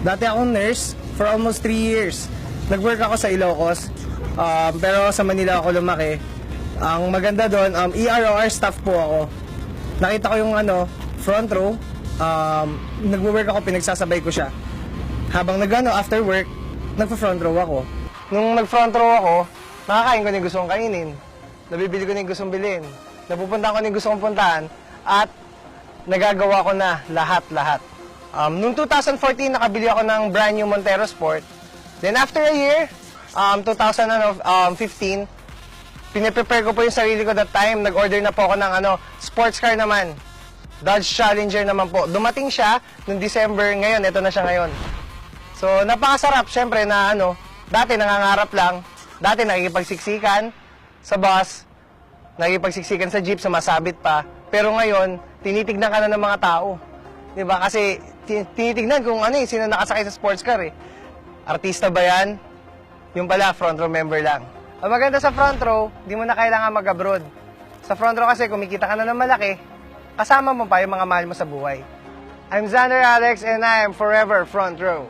Dati akong nurse for almost 3 years. Nag-work ako sa Ilocos, um, pero sa Manila ako lumaki. Ang maganda doon, um, EROR staff po ako. Nakita ko yung ano, front row, um, nag-work ako, pinagsasabay ko siya. Habang nagano after work, nagpa-front row ako. Nung nag-front row ako, nakakain ko na yung gusto kong kainin. Nabibili ko na yung gustong bilhin. Napupunta ko na yung gusto kong puntahan. At nagagawa ko na lahat-lahat. Um, noong 2014, nakabili ako ng brand new Montero Sport. Then after a year, um, 2015, piniprepare ko po yung sarili ko that time. Nag-order na po ako ng ano, sports car naman. Dodge Challenger naman po. Dumating siya noong December. Ngayon, ito na siya ngayon. So, napakasarap, syempre, na ano, dati nangangarap lang, dati nakikipagsiksikan sa bus, nakikipagsiksikan sa jeep, sumasabit pa. Pero ngayon, tinitignan ka na ng mga tao. Di ba? Kasi ti- tinitignan kung ano eh, sino nakasakay sa sports car eh. Artista ba yan? Yung pala, front row member lang. Ang maganda sa front row, di mo na kailangan mag-abroad. Sa front row kasi, kumikita ka na ng malaki, kasama mo pa yung mga mahal mo sa buhay. I'm Xander Alex and I am forever front row.